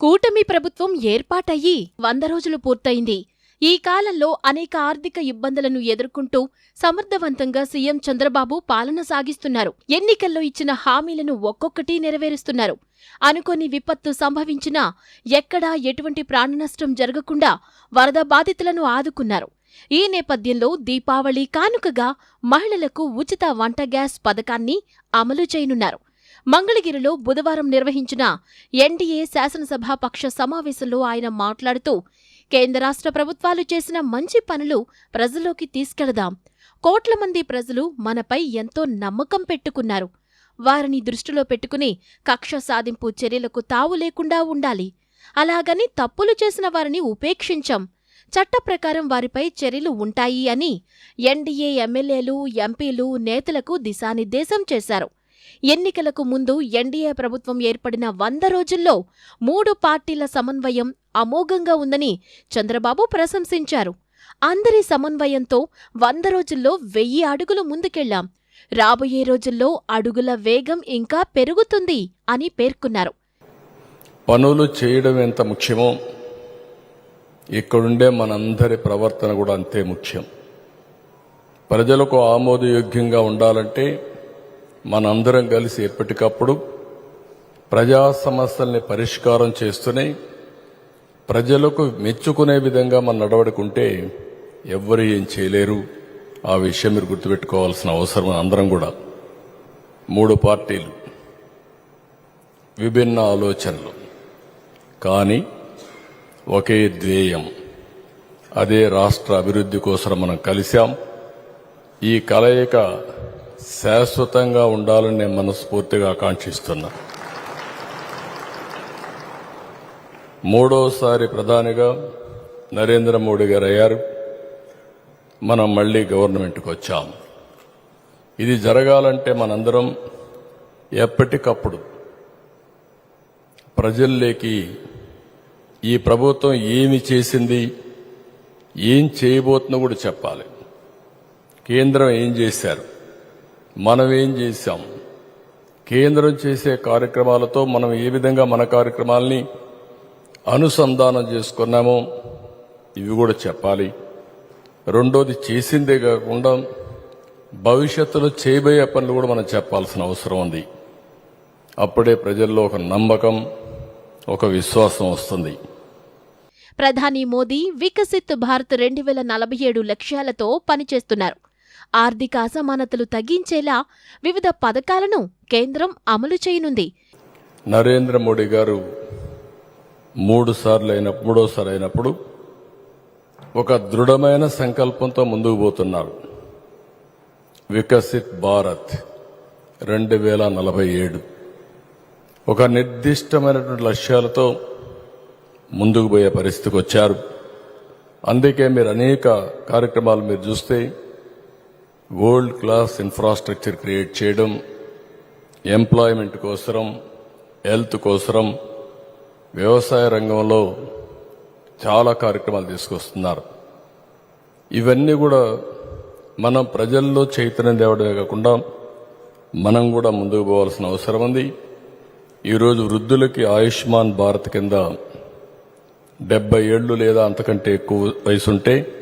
కూటమి ప్రభుత్వం ఏర్పాటయ్యి వంద రోజులు పూర్తయింది. ఈ కాలంలో అనేక ఆర్థిక ఇబ్బందులను ఎదుర్కొంటూ సమర్థవంతంగా సీఎం చంద్రబాబు పాలన సాగిస్తున్నారు. ఎన్నికల్లో ఇచ్చిన హామీలను ఒక్కొక్కటి నెరవేరుస్తున్నారు. అనుకోని విపత్తు సంభవించినా ఎక్కడా ఎటువంటి ప్రాణనష్టం జరగకుండా వరద బాధితులను ఆదుకున్నారు. ఈ నేపథ్యంలో దీపావళి కానుకగా మహిళలకు ఉచిత వంట గ్యాస్ పథకాన్ని అమలు చేయనున్నారు. మంగళగిరిలో బుధవారం నిర్వహించిన ఎన్డీఏ శాసనసభా పక్ష సమావేశంలో ఆయన మాట్లాడుతూ కేంద్ర రాష్ట్ర ప్రభుత్వాలు చేసిన మంచి పనులు ప్రజల్లోకి తీసుకెళదాం. కోట్ల మంది ప్రజలు మనపై ఎంతో నమ్మకం పెట్టుకున్నారు. వారిని దృష్టిలో పెట్టుకుని కక్ష సాధింపు చర్యలకు తావు లేకుండా ఉండాలి. అలాగని తప్పులు చేసిన వారిని ఉపేక్షించాం. చట్ట ప్రకారం వారిపై చర్యలు ఉంటాయి అని ఎన్డీఏ ఎమ్మెల్యేలు ఎంపీలు నేతలకు దిశానిర్దేశం చేశారు. ఎన్నికలకు ముందు ఎన్డీఏ ప్రభుత్వం ఏర్పడిన వంద రోజుల్లో మూడు పార్టీల సమన్వయం అమోఘంగా ఉందని చంద్రబాబు ప్రశంసించారు. అందరి సమన్వయంతో వంద రోజుల్లో వెయ్యి అడుగులు ముందుకెళ్ళాం రాబోయే రోజుల్లో అడుగుల వేగం ఇంకా పెరుగుతుంది అని పేర్కొన్నారు. పనులు చేయడం ఎంత ముఖ్యమో ఇక్కడుండే మనందరి ప్రవర్తన కూడా అంతే ముఖ్యం. ప్రజలకు ఆమోదయోగ్యంగా ఉండాలంటే మనందరం కలిసి ఎప్పటికప్పుడు ప్రజా సమస్యల్ని పరిష్కారం చేస్తూనే ప్రజలకు మెచ్చుకునే విధంగా మన నడవడుకుంటే ఎవ్వరు ఏం చేయలేరు. ఆ విషయం మీరు గుర్తుపెట్టుకోవాల్సిన అవసరం అందరం కూడా. మూడు పార్టీలు విభిన్న ఆలోచనలు కానీ ఒకే ధ్యేయం. అదే రాష్ట్ర అభివృద్ధి కోసం మనం కలిశాం. ఈ కలయిక శాశ్వతంగా ఉండాలని నేను మనస్ఫూర్తిగా ఆకాంక్షిస్తున్నా. మూడోసారి ప్రధానిగా నరేంద్ర మోడీ గారు అయ్యారు. మనం మళ్ళీ గవర్నమెంట్కి వచ్చాం. ఇది జరగాలంటే మనందరం ఎప్పటికప్పుడు ప్రజల్లోకి ఈ ప్రభుత్వం ఏమి చేసింది ఏం చేయబోతుందో కూడా చెప్పాలి. కేంద్రం ఏం చేశారు? మనం ఏం చేశాం? కేంద్రం చేసే కార్యక్రమాలతో మనం ఏ విధంగా మన కార్యక్రమాల్ని అనుసంధానం చేసుకున్నామో ఇవి కూడా చెప్పాలి. రెండోది చేసిందే కాకుండా భవిష్యత్తులో చేయబోయే పనులు కూడా మనం చెప్పాల్సిన అవసరం ఉంది. అప్పుడే ప్రజల్లో ఒక నమ్మకం ఒక విశ్వాసం వస్తుంది. ప్రధాని మోదీ వికసిత్ భారత్ రెండు వేల నలభై ఏడు లక్ష్యాలతో పనిచేస్తున్నారు. ఆర్థిక అసమానతలు తగ్గించేలా వివిధ పథకాలను కేంద్రం అమలు చేయనుంది. నరేంద్ర మోడీ గారు మూడు సార్లు అయిన మూడోసారి అయినప్పుడు ఒక దృఢమైన సంకల్పంతో ముందుకు పోతున్నారు. వికసిత్ భారత్ రెండు వేల నలభై ఏడు. ఒక నిర్దిష్టమైనటువంటి లక్ష్యాలతో ముందుకు పోయే పరిస్థితికి వచ్చారు. అందుకే మీరు అనేక కార్యక్రమాలు మీరు చూస్తే వరల్డ్ క్లాస్ ఇన్ఫ్రాస్ట్రక్చర్ క్రియేట్ చేయడం ఎంప్లాయ్మెంట్ కోసరం హెల్త్ కోసరం వ్యవసాయ రంగంలో చాలా కార్యక్రమాలు తీసుకొస్తున్నారు. ఇవన్నీ కూడా మనం ప్రజల్లో చైతన్యం తేవడమే కాకుండా మనం కూడా ముందుకు పోవాల్సిన అవసరం ఉంది. ఈరోజు వృద్ధులకి ఆయుష్మాన్ భారత్ కింద డెబ్బై ఏళ్ళు లేదా అంతకంటే ఎక్కువ వయసు ఉంటే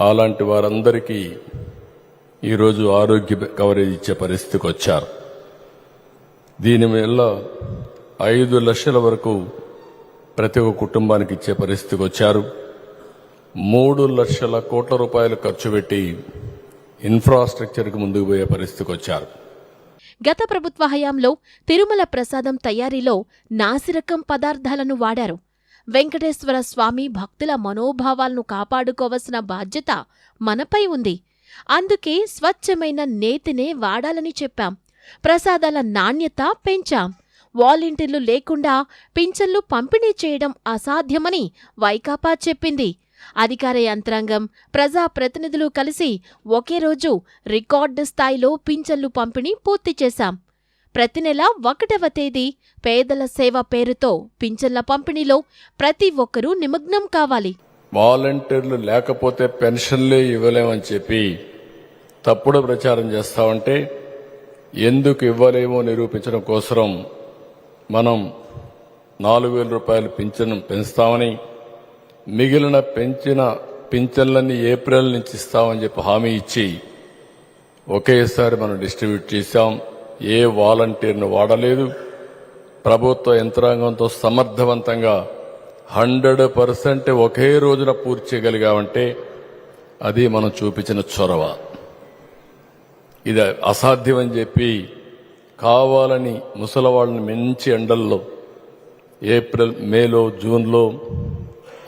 అలాంటి వారందరికీ ఈరోజు ఆరోగ్య కవరేజ్ ఇచ్చే పరిస్థితికి వచ్చారు. దీని వల్ల ఐదు లక్షల వరకు ప్రతి ఒక్క కుటుంబానికి ఇచ్చే పరిస్థితికి వచ్చారు. మూడు లక్షల కోట్ల రూపాయలు ఖర్చు పెట్టి ఇన్ఫ్రాస్ట్రక్చర్కి ముందుకు పోయే పరిస్థితికి వచ్చారు. గత ప్రభుత్వ హయాంలో తిరుమల ప్రసాదం తయారీలో నాసిరకం పదార్థాలను వాడారు. వెంకటేశ్వర స్వామి భక్తుల మనోభావాలను కాపాడుకోవలసిన బాధ్యత మనపై ఉంది. అందుకే స్వచ్ఛమైన నేతినే వాడాలని చెప్పాం. ప్రసాదాల నాణ్యత పెంచాం. వాలంటీర్లు లేకుండా పింఛన్లు పంపిణీ చేయడం అసాధ్యమని వైకాపా చెప్పింది. అధికార యంత్రాంగం ప్రజా ప్రతినిధులు కలిసి ఒకే రోజు రికార్డు స్థాయిలో పింఛన్లు పంపిణీ పూర్తి చేశాం. ప్రతి నెల ఒకటవ తేదీ పేదల సేవ పేరుతో పింఛన్ల పంపిణీలో ప్రతి ఒక్కరూ నిమగ్నం కావాలి. వాలంటీర్లు లేకపోతే పెన్షన్లే ఇవ్వలేమని చెప్పి తప్పుడు ప్రచారం చేస్తామంటే ఎందుకు ఇవ్వలేమో నిరూపించడం కోసరం మనం నాలుగు వేల రూపాయలు పింఛను పెంచుతామని మిగిలిన పెంచిన పింఛన్లన్నీ ఏప్రిల్ నుంచి ఇస్తామని చెప్పి హామీ ఇచ్చి ఒకేసారి మనం డిస్ట్రిబ్యూట్ చేశాం. ఏ వాలంటీర్ను వాడలేదు. ప్రభుత్వ యంత్రాంగంతో సమర్థవంతంగా హండ్రెడ్ పర్సెంట్ ఒకే రోజున పూర్తి చేయగలిగామంటే అది మనం చూపించిన చొరవ. ఇది అసాధ్యమని చెప్పి కావాలని ముసలవాళ్ళని మంచి ఎండల్లో ఏప్రిల్ మేలో జూన్లో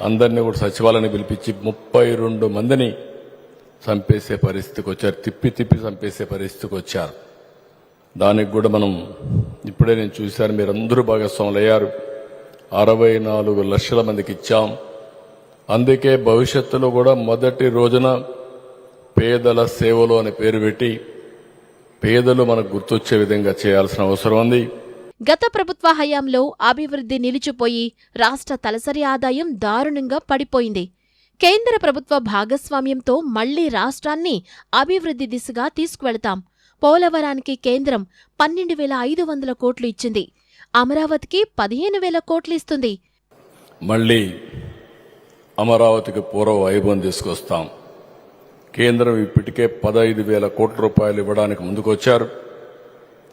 అందరినీ కూడా సచివాలయాన్ని పిలిపించి ముప్పై రెండు మందిని చంపేసే పరిస్థితికి వచ్చారు. తిప్పి తిప్పి చంపేసే పరిస్థితికి వచ్చారు. దానికి కూడా మనం ఇప్పుడే నేను చూశాను మీరందరూ భాగస్వాములు అయ్యారు అరవై నాలుగు లక్షల మందికి ఇచ్చాం. అందుకే భవిష్యత్తులో కూడా మొదటి రోజున పేదల సేవలు అనే పేరు పెట్టి పేదలు మనకు గుర్తొచ్చే విధంగా చేయాల్సిన అవసరం ఉంది. గత ప్రభుత్వ హయాంలో అభివృద్ధి నిలిచిపోయి రాష్ట్ర తలసరి ఆదాయం దారుణంగా పడిపోయింది. కేంద్ర ప్రభుత్వ భాగస్వామ్యంతో మళ్ళీ రాష్ట్రాన్ని అభివృద్ధి దిశగా తీసుకువెళతాం. పోలవరానికి కేంద్రం పన్నెండు వేల ఐదు వందల కోట్లు ఇచ్చింది. అమరావతికి పదిహేను వేల కోట్లు ఇస్తుంది. మళ్ళీ అమరావతికి పూర్వ వైభవం తీసుకొస్తాం. కేంద్రం ఇప్పటికే పదహైదు వేల కోట్ల రూపాయలు ఇవ్వడానికి ముందుకొచ్చారు.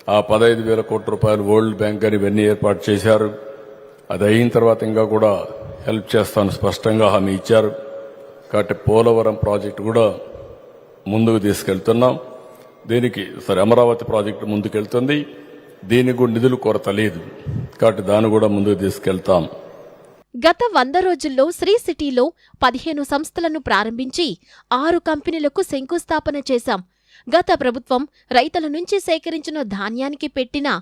ఆ పదహైదు వేల కోట్ల రూపాయలు వరల్డ్ బ్యాంక్ అని ఇవన్నీ ఏర్పాటు చేశారు. అది అయిన తర్వాత ఇంకా కూడా హెల్ప్ చేస్తాను స్పష్టంగా హామీ ఇచ్చారు. కాబట్టి పోలవరం ప్రాజెక్టు కూడా ముందుకు తీసుకెళ్తున్నాం. దీనికి సరే అమరావతి ప్రాజెక్టు ముందుకెళ్తుంది. దీనికి కూడా నిధులు కొరత లేదు. కాబట్టి దాన్ని కూడా ముందుకు తీసుకెళ్తాం. గత వంద రోజుల్లో శ్రీ సిటీలో పదిహేను సంస్థలను ప్రారంభించి ఆరు కంపెనీలకు శంకుస్థాపన చేశాం. గత ప్రభుత్వం రైతుల నుంచి సేకరించిన ధాన్యానికి పెట్టిన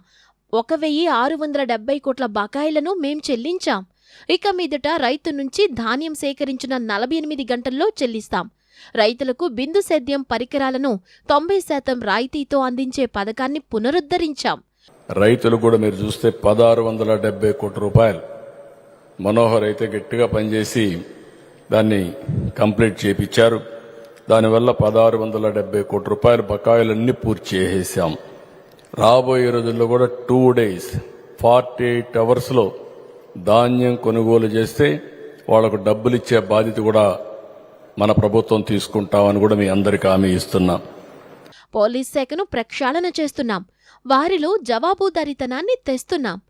ఒక వెయ్యి ఆరు వందల డెబ్బై కోట్ల బకాయిలను మేం చెల్లించాం. ఇక మీదట రైతు నుంచి ధాన్యం సేకరించిన నలభై ఎనిమిది గంటల్లో చెల్లిస్తాం. రైతులకు బిందు సేద్యం పరికరాలను తొంభై శాతం రాయితీతో అందించే పథకాన్ని పునరుద్ధరించాం. రైతులు కూడా మీరు చూస్తే పదహారు వందల డెబ్బై కోట్ల రూపాయలు. మనోహర్ అయితే గట్టిగా పనిచేసి దాన్ని కంప్లీట్ చేపించారు దానివల్ల పదహారు వందల డెబ్బై కోట్ల రూపాయల బకాయిలన్నీ పూర్తి చేసేసాం. రాబోయే రోజుల్లో కూడా టూ డేస్ ఫార్టీ ఎయిట్ అవర్స్లో ధాన్యం కొనుగోలు చేస్తే వాళ్ళకు డబ్బులు ఇచ్చే బాధ్యత కూడా మన ప్రభుత్వం తీసుకుంటామని కూడా మీ అందరికీ హామీ ఇస్తున్నాం. పోలీస్ శాఖను ప్రక్షాళన చేస్తున్నాం. వారిలో జవాబుదారీతనాన్ని తెస్తున్నాం.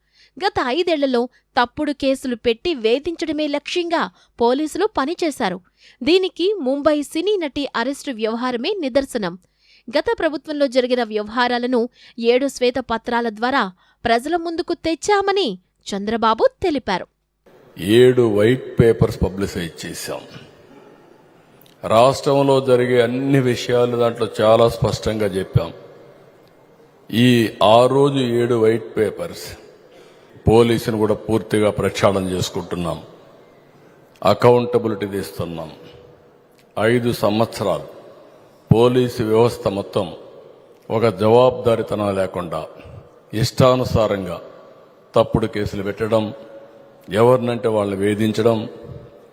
గత ఐదేళ్ళలో తప్పుడు కేసులు పెట్టి వేధించడమే లక్ష్యంగా పోలీసులు పనిచేశారు. దీనికి ముంబై సినీ నటి అరెస్టు వ్యవహారమే నిదర్శనం. గత ప్రభుత్వంలో జరిగిన వ్యవహారాలను ఏడు శ్వేతపత్రాల ద్వారా ప్రజల ముందుకు తెచ్చామని చంద్రబాబు తెలిపారు. ఏడు వైట్ పేపర్స్ పబ్లిసైజ్ చేశాం. రాష్ట్రంలో జరిగే అన్ని విషయాలు దాంట్లో చాలా స్పష్టంగా చెప్పాం. ఈ ఆ రోజు ఏడు వైట్ పేపర్స్ పోలీసును కూడా పూర్తిగా ప్రక్షాళన చేసుకుంటున్నాం. అకౌంటబిలిటీ తీస్తున్నాం. ఐదు సంవత్సరాలు పోలీసు వ్యవస్థ మొత్తం ఒక జవాబుదారితనం లేకుండా ఇష్టానుసారంగా తప్పుడు కేసులు పెట్టడం ఎవరినంటే వాళ్ళని వేధించడం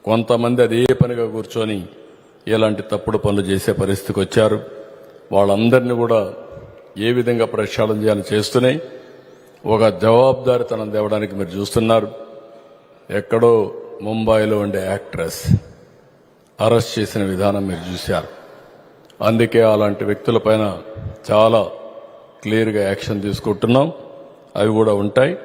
కొంతమంది అదే పనిగా కూర్చొని ఇలాంటి తప్పుడు పనులు చేసే పరిస్థితికి వచ్చారు. వాళ్ళందరినీ కూడా ఏ విధంగా ప్రక్షాళన చేయాలని చేస్తున్నాయి ఒక జవాబుదారితనం తేవడానికి మీరు చూస్తున్నారు. ఎక్కడో ముంబైలో ఉండే యాక్ట్రెస్ అరెస్ట్ చేసిన విధానం మీరు చూశారు. అందుకే అలాంటి వ్యక్తులపైన చాలా క్లియర్గా యాక్షన్ తీసుకుంటున్నాం. అవి కూడా ఉంటాయి.